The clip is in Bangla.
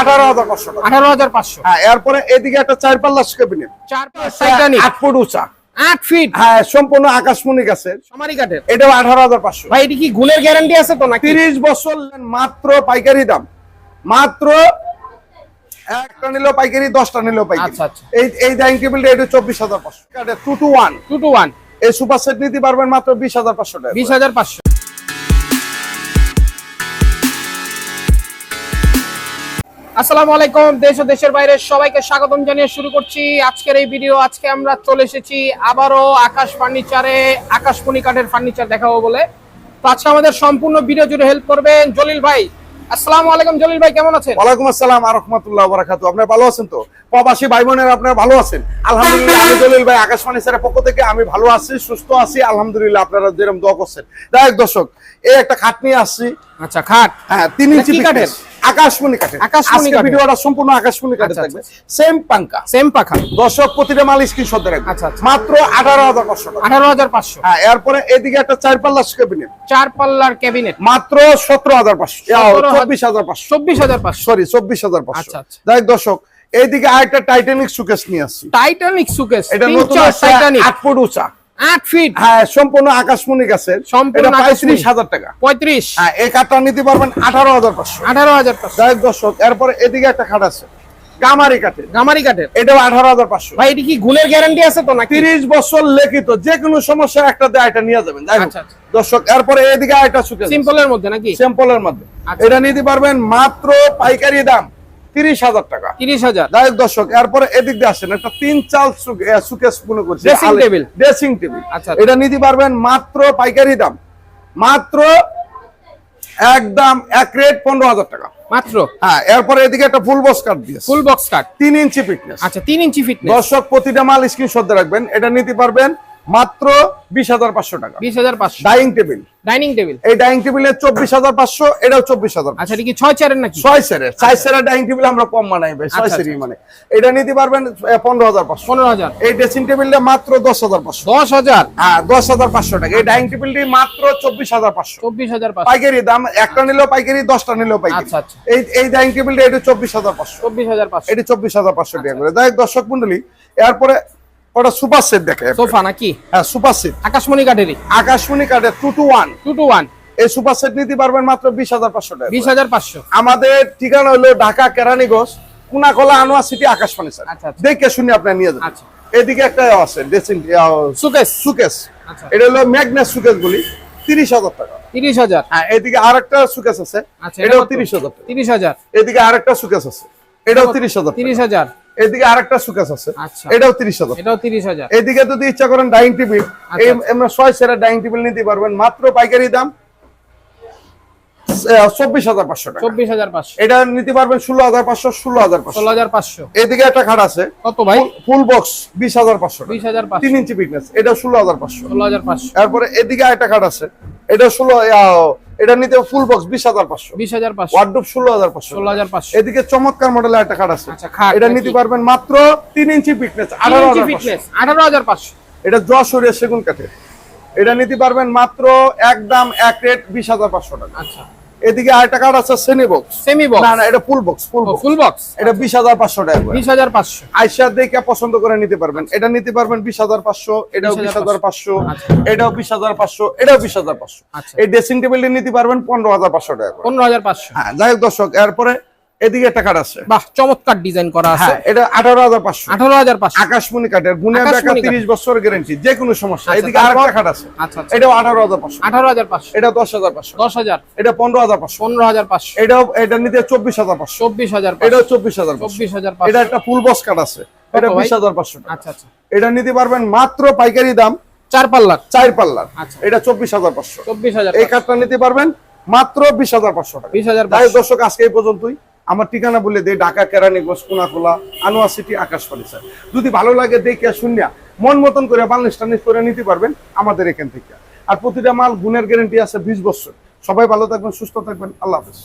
আঠারো হাজার পাঁচশো আঠারো হাজার পাঁচশো। হ্যাঁ এরপরে এদিকে একটা চার পাল্লা ক্যাবিনেট চার টাইটানিক আট ফুট উঁচা। আট ফিট। হ্যাঁ সম্পূর্ণ আকাশমণি গাছের। সমারি কাঠের। এটাও আঠারো হাজার পাঁচশো। ভাই এটি কি গুণের গ্যারান্টি আছে তো নাকি? তিরিশ বছর মাত্র পাইকারি দাম। মাত্র একটা নিলেও পাইকারি দশটা নিলেও পাইকারি। আচ্ছা, আচ্ছা। এই এই ডাইনিং টেবিলটা এটা চব্বিশ হাজার পাঁচশো। Two two one two two one এই সুপার সেট নিতে পারবেন মাত্র বিশ হাজার পাঁচশো টাকা বিশ হাজার পাঁচশো। আসসালামু আলাইকুম দেশ ও দেশের বাইরে সবাইকে স্বাগতম জানিয়ে শুরু করছি আজকের এই ভিডিও। আজকে আমরা চলে এসেছি আবারও আকাশ ফার্নিচারে আকাশমণি কাঠের ফার্নিচার দেখাবো বলে। তো আজকে আমাদের সম্পূর্ণ ভিডিও জুড়ে হেল্প করবেন জলিল ভাই। আসসালামু আলাইকুম জলিল ভাই কেমন আছেন? ওয়ালাইকুম আসসালাম আর রহমতুল্লাহ বারাকাতু আপনারা ভালো আছেন তো? প্রবাসী ভাই বোনেরা আপনারা ভালো আছেন? আলহামদুলিল্লাহ আমি জলিল ভাই আকাশবাণী স্যারের পক্ষ থেকে আমি ভালো আছি সুস্থ আছি আলহামদুলিল্লাহ আপনারা যেরকম দোয়া করছেন। দেখ দর্শক এই একটা খাট নিয়ে আসছি। আচ্ছা খাট? হ্যাঁ তিন ইঞ্চি কাঠের? আকাশমণি কাঠের। আকাশমণি কাঠের। ভিডিওটা সম্পূর্ণ আকাশমণি কাঠের আচ্ছা, থাকবে। সেম পাঙ্কা সেম পাখা। দর্শক প্রতিটা মাল স্ক্রিনশট রাখবে আচ্ছা, আচ্ছা। মাত্র টাকা। হ্যাঁ এরপরে এদিকে একটা চার পাল্লা ক্যাবিনেট চার পাল্লার ক্যাবিনেট মাত্র সতেরো হাজার পাঁচশো। 17,000 হাজার পাঁচশো। চব্বিশ হাজার পাঁচশো। সরি চব্বিশ হাজার পাঁচশো। আচ্ছা, আচ্ছা। দেখ দর্শক এইদিকে আরেকটা টাইটানিক সুকেস নিয়ে আসছি। টাইটানিক সুকেস এটা নতুন টাইটানিক ফুট উঁচা। আট ফিট হ্যাঁ সম্পূর্ণ আকাশমণি গাছের। সম্পূর্ণ। পঁয়ত্রিশ হাজার টাকা। পঁয়ত্রিশ। হ্যাঁ এই কাঠটা নিতে পারবেন আঠারো হাজার পাঁচশো। আঠারো হাজার পাঁচশো। দর্শক এরপরে এদিকে একটা খাট আছে। গামারি কাঠের। গামারি কাঠের। এটাও আঠারো হাজার পাঁচশো। ভাই এটি কি গুণের গ্যারান্টি আছে তো নাকি? তিরিশ বছর লিখিত যে কোনো সমস্যা একটা দেয় এটা নিয়ে যাবেন। আচ্ছা, আচ্ছা। দর্শক এরপরে এদিকে একটা সুকেস সিম্পলের মধ্যে নাকি? সিম্পলের মধ্যে। আচ্ছা। এটা নিতে পারবেন মাত্র পাইকারি দাম। তিরিশ হাজার টাকা। তিরিশ হাজার। যাই দর্শক এরপরে এদিক দিয়ে আসেন একটা তিন চাল সুকেস মনে করছি। ড্রেসিং টেবিল আচ্ছা। এটা নিতে পারবেন মাত্র পাইকারি দাম। মাত্র একদম এক রেট পনেরো হাজার টাকা। মাত্র? হ্যাঁ এরপরে এদিকে একটা ফুল বক্স কাট দিয়েছে। ফুল বক্স কাট তিন ইঞ্চি ফিটনেস আচ্ছা তিন ইঞ্চি ফিটনেস দর্শক প্রতিটা মাল স্ক্রিনশট রাখবেন। এটা নিতে পারবেন মাত্র বিশ হাজার পাঁচশো টাকা। বিশ হাজার পাঁচশো। Dining table. Dining table? এই ডাইনিং টেবিলে চব্বিশ হাজার পাঁচশো এটাও চব্বিশ হাজার আচ্ছা কি ছয় চারের নাকি? ছয় সেরের ছয় সেরের ডাইনিং টেবিল আমরা কম বানাই ভাই ছয় আচ্ছা, সেরি মানে। এটা নিতে পারবেন পনেরো হাজার পাঁচশো। পনেরো হাজার। এই ড্রেসিং টেবিলটা মাত্র দশ হাজার পাঁচশো। দশ হাজার? হ্যাঁ দশ হাজার পাঁচশো টাকা। এই ডাইনিং টেবিলটি মাত্র চব্বিশ হাজার পাঁচশো। চব্বিশ হাজার পাইকারি দাম একটা নিলেও পাইকারি দশটা নিলেও পাইকারি। আচ্ছা, আচ্ছা। এই এই ডাইনিং টেবিলটা এটা চব্বিশ হাজার পাঁচশো। চব্বিশ হাজার পাঁচশো। এটি চব্বিশ হাজার পাঁচশো আচ্ছা, টাকা করে দেখ দর্শক মন্ডলী এরপরে ওটা সুপার সেট দেখে। সোফা নাকি? হ্যাঁ সুপার সেট। আকাশমণি কাঠেরই? আকাশমণি কাঠের two two one two two one এই সুপার সেট নিতে পারবেন মাত্র বিশ হাজার পাঁচশো টাকা বিশ হাজার পাঁচশো। আমাদের ঠিকানা হলো ঢাকা কেরানীগঞ্জ কুনাকলা আনোয়া সিটি আকাশবাণী স্যার। আচ্ছা, আচ্ছা। দেখে শুনে আপনার নিয়ে যাবেন। আচ্ছা। এদিকে একটা আছে ড্রেসিং সুকেস সুকেস আচ্ছা। এটা হলো ম্যাগনেস সুকেস বলি তিরিশ হাজার টাকা। তিরিশ হাজার। হ্যাঁ এদিকে আরেকটা সুকেস আছে এটাও? তিরিশ হাজার তিরিশ হাজার। এদিকে আরেকটা সুকেস আছে এটাও তিরিশ হাজার। তিরিশ হাজার। এদিকে আরেকটা সুকেস আছে। আচ্ছা। এটাও তিরিশ হাজার। এটাও তিরিশ হাজার। এদিকে যদি ইচ্ছা করেন ডাইনিং টেবিল আচ্ছা, আচ্ছা। আমরা ছয় সেরা ডাইনিং টেবিল নিতে পারবেন। মাত্র পাইকারি দাম চব্বিশ হাজার পাঁচশো চব্বিশ হাজার পাঁচশো। এটা নিতে পারবেন ষোলো হাজার পাঁচশো ষোলো হাজার পাঁচশো। ষোলো হাজার পাঁচশো। এদিকে একটা খাট আছে। কত ভাই? ফুল বক্স বিশ হাজার পাঁচশো বিশ হাজার তিন ইঞ্চি ফিটনেস এটা ষোলো হাজার পাঁচশো। ষোলো হাজার পাঁচশো। তারপরে এদিকে একটা খাট আছে। এটা ষোলো এটা নিতে ফুল বক্স বিশ হাজার পাঁচশো। বিশ হাজার পাঁচশো। ওয়ার্ডরোব ষোলো হাজার পাঁচশো। ষোলো হাজার পাঁচশো। এদিকে চমৎকার মডেলের একটা খাট আছে। আচ্ছা, এটা নিতে পারবেন মাত্র তিন ইঞ্চি ফিটনেস আঠারো হাজার। ফিটনেস আঠারো হাজার পাঁচশো। এটা যশোরের সেগুন কাঠের। এটা নিতে পারবেন মাত্র একদম এক রেট বিশ হাজার পাঁচশো টাকা। আচ্ছা। এদিকে আরেকটা কার্ড আছে সেমি বক্স সেমি বক্স না না এটা full box full box full box এটা বিশ হাজার পাঁচশো টাকা করে। বিশ হাজার পাঁচশো। আইসা দেখে পছন্দ করে নিতে পারবেন। এটা নিতে পারবেন বিশ হাজার পাঁচশো এটাও বিশ হাজার পাঁচশো। আচ্ছা। এটাও বিশ হাজার পাঁচশো এটাও বিশ হাজার পাঁচশো। আচ্ছা। এই ড্রেসিং টেবিলটা নিতে পারবেন পনেরো হাজার পাঁচশো টাকা করে। পনেরো হাজার পাঁচশো। হ্যাঁ যাই হোক দর্শক এরপরে এদিকে একটা কার্ড আছে বাহ চমৎকার ডিজাইন করা আছে হ্যাঁ এটা আঠারো হাজার পাঁচশো আঠারো হাজার পাঁচশো আকাশমণি কাঠের গুনে আকাশমণি দেখা বছর গ্যারেন্টি যে কোনো সমস্যা আচ্ছা, এদিকে? আরেকটা কার্ড আছে আচ্ছা আচ্ছা এটাও আঠারো হাজার পাঁচশো আঠারো হাজার পাঁচশো এটা দশ হাজার পাঁচশো দশ হাজার এটা পনেরো হাজার পাঁচশো পনেরো হাজার পাঁচশো এটাও এটা নিতে চব্বিশ হাজার পাঁচশো চব্বিশ হাজার এটাও চব্বিশ হাজার পাঁচশো চব্বিশ হাজার এটা একটা ফুল বক্স কার্ড আছে এটা ভাই? বিশ হাজার পাঁচশো টাকা আচ্ছা আচ্ছা এটা নিতে পারবেন মাত্র পাইকারি দাম চার পাল্লার চার পাল্লার আচ্ছা। এটা চব্বিশ হাজার পাঁচশো চব্বিশ হাজার এই কার্ডটা নিতে পারবেন মাত্র বিশ হাজার পাঁচশো টাকা বিশ হাজার তাই পাঁচশো দর্শক আজকে এই পর্যন্তই আমার ঠিকানা বলে দেয় ঢাকা, কেরানীগঞ্জ, কোনাকোলা আনোয়া সিটি আকাশ ফার্নিচার যদি ভালো লাগে দেখে শুনিয়া মন মতন করে বাংলাদেশ টানিস করে নিতে পারবেন আমাদের এখান থেকে। আর প্রতিটা মাল, গুণের গ্যারেন্টি আছে বিশ বছর। সবাই ভালো থাকবেন, সুস্থ থাকবেন, আল্লাহ হাফেজ।